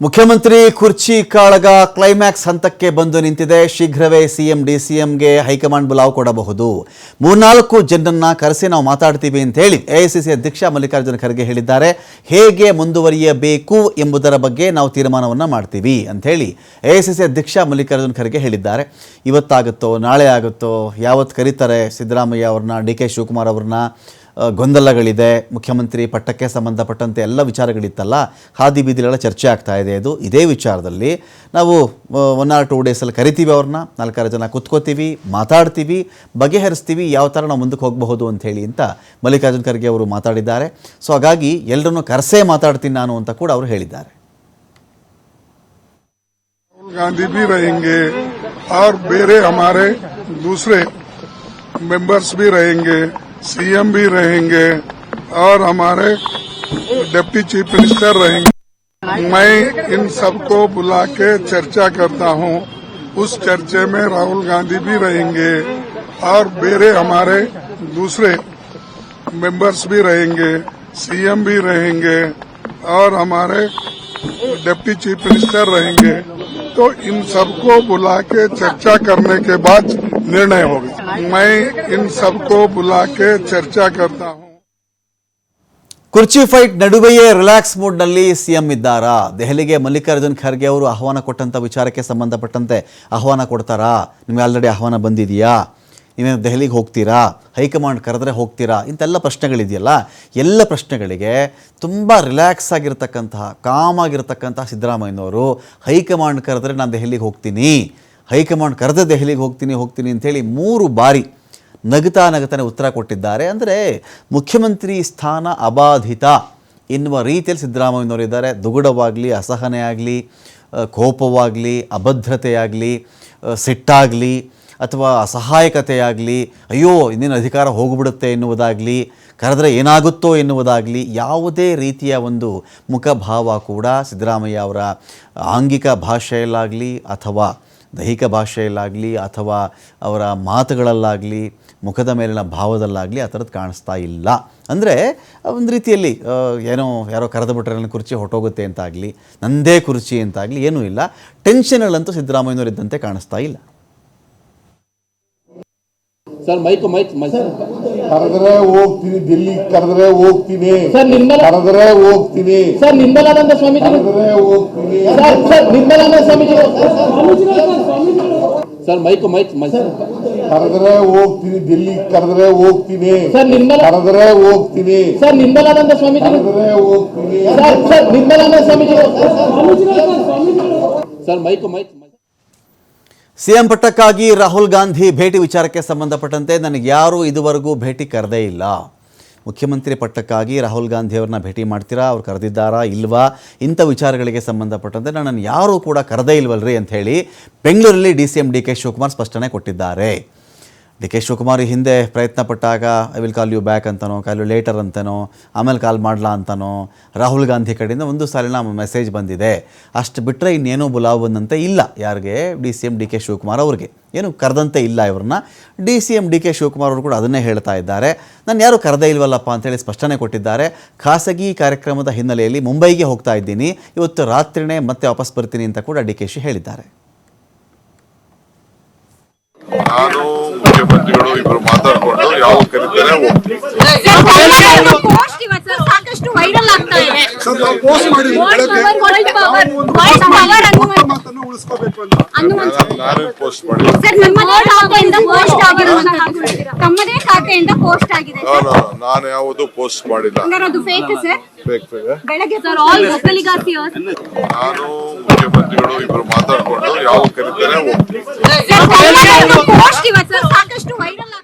ಮುಖ್ಯಮಂತ್ರಿ ಕುರ್ಚಿ ಕಾಳಗ ಕ್ಲೈಮ್ಯಾಕ್ಸ್ ಹಂತಕ್ಕೆ ಬಂದು ನಿಂತಿದೆ. ಶೀಘ್ರವೇ ಸಿಎಂ, ಡಿಸಿಎಂಗೆ ಹೈಕಮಾಂಡ್ ಬುಲಾವ್ ಕೊಡಬಹುದು. ಮೂರ್ನಾಲ್ಕು ಜನರನ್ನ ಕರೆಸಿ ನಾವು ಮಾತಾಡ್ತೀವಿ ಅಂತ ಹೇಳಿ ಎಐಸಿಸಿ ಅಧ್ಯಕ್ಷ ಮಲ್ಲಿಕಾರ್ಜುನ ಖರ್ಗೆ ಹೇಳಿದ್ದಾರೆ. ಹೇಗೆ ಮುಂದುವರಿಯಬೇಕು ಎಂಬುದರ ಬಗ್ಗೆ ನಾವು ತೀರ್ಮಾನವನ್ನು ಮಾಡ್ತೀವಿ ಅಂತ ಹೇಳಿ ಎಐಸಿಸಿ ಅಧ್ಯಕ್ಷ ಮಲ್ಲಿಕಾರ್ಜುನ ಖರ್ಗೆ ಹೇಳಿದ್ದಾರೆ. ಇವತ್ತಾಗುತ್ತೋ, ನಾಳೆ ಆಗುತ್ತೋ ಯಾವತ್ತು ಕರೀತಾರೆ ಸಿದ್ದರಾಮಯ್ಯ ಅವ್ರನ್ನ, ಡಿ ಕೆ ಶಿವಕುಮಾರ್ ಅವ್ರನ್ನ ಗೊಂದಲಗಳಿದೆ ಮುಖ್ಯಮಂತ್ರಿ ಪಟ್ಟಕ್ಕೆ ಸಂಬಂಧಪಟ್ಟಂತೆ ಎಲ್ಲ ವಿಚಾರಗಳಿತ್ತಲ್ಲ ಹಾದಿ ಬೀದಿಲೆಲ್ಲ ಚರ್ಚೆ ಆಗ್ತಾ ಇದೆ ಇದು ಇದೇ ವಿಚಾರದಲ್ಲಿ ನಾವು ಒನ್ ಆರ್ ಟೂ ಡೇಸಲ್ಲಿ ಕರಿತೀವಿ ಅವ್ರನ್ನ ನಾಲ್ಕಾರು ಜನ ಕುತ್ಕೋತೀವಿ ಮಾತಾಡ್ತೀವಿ ಬಗೆಹರಿಸ್ತೀವಿ ಯಾವ ಥರ ನಾವು ಮುಂದಕ್ಕೆ ಹೋಗಬಹುದು ಅಂತ ಹೇಳಿ ಅಂತ ಮಲ್ಲಿಕಾರ್ಜುನ್ ಖರ್ಗೆ ಅವರು ಮಾತಾಡಿದ್ದಾರೆ ಸೊ ಹಾಗಾಗಿ ಎಲ್ಲರನ್ನೂ ಕರೆಸೇ ಮಾತಾಡ್ತೀನಿ ನಾನು ಅಂತ ಕೂಡ ಅವರು ಹೇಳಿದ್ದಾರೆ राहुल गांधी भी रहेंगे और बेरे हमारे दूसरे मेंबर्स भी रहेंगे सीएम भी रहेंगे और हमारे डिप्टी चीफ मिनिस्टर रहेंगे। मैं इन सबको बुला के चर्चा करता हूँ। उस चर्चे में राहुल गांधी भी रहेंगे और मेरे, हमारे दूसरे मेंबर्स भी रहेंगे, सीएम भी रहेंगे और हमारे डिप्टी चीफ मिनिस्टर रहेंगे। तो इन सबको बुला के चर्चा करने के बाद निर्णय होगा मैं इन सबको बुला के चर्चा करता हूं ಕುರ್ಚಿ ಫೈಟ್ ನಡುವೆಯೇ ರಿಲ್ಯಾಕ್ಸ್ ಮೂಡ್ನಲ್ಲಿ ಸಿಎಂ ಇದ್ದಾರಾ ದೆಹಲಿಗೆ ಮಲ್ಲಿಕಾರ್ಜುನ್ ಖರ್ಗೆ ಅವರು ಆಹ್ವಾನ ಕೊಟ್ಟಂಥ ವಿಚಾರಕ್ಕೆ ಸಂಬಂಧಪಟ್ಟಂತೆ ಆಹ್ವಾನ ಕೊಡ್ತಾರಾ ನಿಮಗೆ ಆಲ್ರೆಡಿ ಆಹ್ವಾನ ಬಂದಿದೆಯಾ ನೀವೇನು ದೆಹಲಿಗೆ ಹೋಗ್ತೀರಾ ಹೈಕಮಾಂಡ್ ಕರೆದ್ರೆ ಹೋಗ್ತೀರಾ ಇಂತೆಲ್ಲ ಪ್ರಶ್ನೆಗಳಿದೆಯಲ್ಲ ಎಲ್ಲ ಪ್ರಶ್ನೆಗಳಿಗೆ ತುಂಬ ರಿಲ್ಯಾಕ್ಸ್ ಆಗಿರ್ತಕ್ಕಂತಹ ಕಾಮ್ ಆಗಿರ್ತಕ್ಕಂತಹ ಸಿದ್ದರಾಮಯ್ಯನವರು ಹೈಕಮಾಂಡ್ ಕರೆದ್ರೆ ನಾನು ದೆಹಲಿಗೆ ಹೋಗ್ತೀನಿ ಹೈಕಮಾಂಡ್ ಕರೆದ ದೆಹಲಿಗೆ ಹೋಗ್ತೀನಿ ಹೋಗ್ತೀನಿ ಅಂಥೇಳಿ ಮೂರು ಬಾರಿ ನಗುತ್ತಾ ನಗತಾನೆ ಉತ್ತರ ಕೊಟ್ಟಿದ್ದಾರೆ. ಅಂದರೆ ಮುಖ್ಯಮಂತ್ರಿ ಸ್ಥಾನ ಅಬಾಧಿತ ಎನ್ನುವ ರೀತಿಯಲ್ಲಿ ಸಿದ್ದರಾಮಯ್ಯನವರು ಇದ್ದಾರೆ. ದುಗುಡವಾಗಲಿ, ಅಸಹನೆ ಆಗಲಿ ಕೋಪವಾಗಲಿ, ಅಭದ್ರತೆಯಾಗಲಿ ಸಿಟ್ಟಾಗಲಿ, ಅಥವಾ ಅಸಹಾಯಕತೆಯಾಗಲಿ, ಅಯ್ಯೋ, ಇನ್ನೇನು ಅಧಿಕಾರ ಹೋಗಿಬಿಡುತ್ತೆ ಎನ್ನುವುದಾಗಲಿ, ಕರೆದ್ರೆ ಏನಾಗುತ್ತೋ ಎನ್ನುವುದಾಗಲಿ ಯಾವುದೇ ರೀತಿಯ ಒಂದು ಮುಖಭಾವ ಕೂಡ ಸಿದ್ದರಾಮಯ್ಯ ಅವರ ಆಂಗಿಕ ಭಾಷೆಯಲ್ಲಾಗಲಿ ಅಥವಾ ದೈಹಿಕ ಭಾಷೆಯಲ್ಲಾಗಲಿ ಅಥವಾ ಅವರ ಮಾತುಗಳಲ್ಲಾಗಲಿ ಮುಖದ ಮೇಲಿನ ಭಾವದಲ್ಲಾಗಲಿ ಆ ಥರದ್ದು ಕಾಣಿಸ್ತಾ ಇಲ್ಲ. ಅಂದರೆ ಒಂದು ರೀತಿಯಲ್ಲಿ ಏನೋ ಯಾರೋ ಕರೆದು ಬಿಟ್ಟರೆ ನನ್ನ ಕುರ್ಚಿ ಹೊಟ್ಟೋಗುತ್ತೆ ಅಂತಾಗಲಿ ನಂದೇ ಕುರ್ಚಿ ಅಂತಾಗಲಿ ಏನೂ ಇಲ್ಲ. ಟೆನ್ಷನ್ಗಳಂತೂ ಸಿದ್ದರಾಮಯ್ಯನವರು ಇದ್ದಂತೆ ಕಾಣಿಸ್ತಾ ಇಲ್ಲ. Sir mike mike mike. ಕರೆದ್ರೆ ಹೋಗ್ತೀನಿ ದಿಲ್ಲಿ ಕರೆದ್ರೆ ಹೋಗ್ತೀನಿ. ಸರ್ ನಿಮ್ಮಲ್ಲ ಕರೆದ್ರೆ ಹೋಗ್ತೀನಿ. ಸರ್ ನಿರ್ಮಲಾನಂದ ಸ್ವಾಮೀಜಿಗಳು ಕರೆದ್ರೆ ಹೋಗ್ತೀನಿ. ಸರ್ ಸರ್ ನಿರ್ಮಲಾನಂದ ಸ್ವಾಮೀಜಿಗಳು ಸರ್ ಮೈಕ್ ಮೈಕ್ ಮೈಕ್ ಕರೆದ್ರೆ ಹೋಗ್ತೀನಿ ದಿಲ್ಲಿ ಕರೆದ್ರೆ ಹೋಗ್ತೀನಿ. ಸರ್ ನಿರ್ಮಲ ಕರೆದ್ರೆ ಹೋಗ್ತೀನಿ. ಸರ್ ನಿರ್ಮಲಾನಂದ ಸ್ವಾಮೀಜಿಗಳು ಕರೆದ್ರೆ ಹೋಗ್ತೀನಿ. ಸರ್ ಸರ್ ನಿರ್ಮಲಾನಂದ ಸ್ವಾಮೀಜಿಗಳು sir mike mike mike CM ಪಟ್ಟಕ್ಕಾಗಿ Rahul Gandhi ಭೇಟಿ ವಿಚಾರಕ್ಕೆ ಸಂಬಂಧಪಟ್ಟಂತೆ ನನಗೆ ಯಾರೂ ಇದುವರೆಗೂ ಭೇಟಿ ಕರೆದೇ ಇಲ್ಲ. ಮುಖ್ಯಮಂತ್ರಿ ಪಟ್ಟಕ್ಕಾಗಿ ರಾಹುಲ್ ಗಾಂಧಿ ಅವ್ರನ್ನ ಭೇಟಿ ಮಾಡ್ತೀರಾ? ಅವ್ರು ಕರೆದಿದ್ದಾರಾ ಇಲ್ವಾ? ಇಂಥ ವಿಚಾರಗಳಿಗೆ ಸಂಬಂಧಪಟ್ಟಂತೆ ನನ್ನನ್ನು ಯಾರೂ ಕೂಡ ಕರೆದೇ ಇಲ್ವಲ್ರಿ ಅಂಥೇಳಿ ಬೆಂಗಳೂರಲ್ಲಿ D C M D K Shivakumar ಸ್ಪಷ್ಟನೆ ಕೊಟ್ಟಿದ್ದಾರೆ. ಡಿ ಕೆ ಶಿವಕುಮಾರ್ ಹಿಂದೆ ಪ್ರಯತ್ನ ಪಟ್ಟಾಗ, I will call you back ಅಂತನೋ, ಕಾಲ್ ಯು ಲೇಟರ್ ಅಂತನೋ, ಆಮೇಲೆ ಕಾಲ್ ಮಾಡಲಾ ಅಂತನೋ, ರಾಹುಲ್ ಗಾಂಧಿ ಕಡೆಯಿಂದ ಒಂದು ಸಾಲಿನ ಮೆಸೇಜ್ ಬಂದಿದೆ. ಅಷ್ಟು ಬಿಟ್ಟರೆ ಇನ್ನೇನೋ ಬುಲಾವ್ ಬಂದಂತೆ ಇಲ್ಲ ಯಾರಿಗೆ? D C M D K Shivakumar ಅವ್ರಿಗೆ. ಏನು ಕರೆದಂತೆ ಇಲ್ಲ ಇವ್ರನ್ನ. D C M D K Shivakumar ಅವರು ಕೂಡ ಅದನ್ನೇ ಹೇಳ್ತಾ ಇದ್ದಾರೆ. ನಾನು ಯಾರು ಕರೆದೇ ಇಲ್ವಲ್ಲಪ್ಪ ಅಂತೇಳಿ ಸ್ಪಷ್ಟನೆ ಕೊಟ್ಟಿದ್ದಾರೆ. ಖಾಸಗಿ ಕಾರ್ಯಕ್ರಮದ ಹಿನ್ನೆಲೆಯಲ್ಲಿ ಮುಂಬೈಗೆ ಹೋಗ್ತಾ ಇದ್ದೀನಿ. ಇವತ್ತು ರಾತ್ರಿನೇ ಮತ್ತೆ ವಾಪಸ್ ಬರ್ತೀನಿ ಅಂತ ಕೂಡ ಡಿ ಕೆ ಶಿ ಹೇಳಿದ್ದಾರೆ. ಮುಖ್ಯಮಂತ್ರಿಗಳು ಇಬ್ಬರು ಮಾತಾಡಿಕೊಂಡು ಯಾವ ಕರೀತಾರೆ ಸಾಕಷ್ಟು ವೈರಲ್ ಆಗ್ತಾ ಇದೆ ಪೋಸ್ಟ್ ಮಾಡಿ ಪೋಸ್ಟ್ ಆಗಿದೆ ನಾನು ನಾನು ಯಾವುದು ಪೋಸ್ಟ್ ಮಾಡಿಲ್ಲ. ಹಂಗಾರೆ ಅದು ಫೇಕ್ ಸರ್. ಬೆಳಗ್ಗೆ ಸರ್ ಆಲ್ ಒಕ್ಕಲಿಗಾಸಿಯರ್ಸ್ ನಾನು ಮುಖ್ಯಮಂತ್ರಿಗಳು ಇಬ್ರು ಮಾತಾಡ್ಕೊಂಡು ಯಾವ ಕರೀತಾರೆ ಹೋಗ್ತೀನಿ ಪೋಸ್ಟ್ ಇವತ್ತು ಸಾಕಷ್ಟು ವೈರಲ್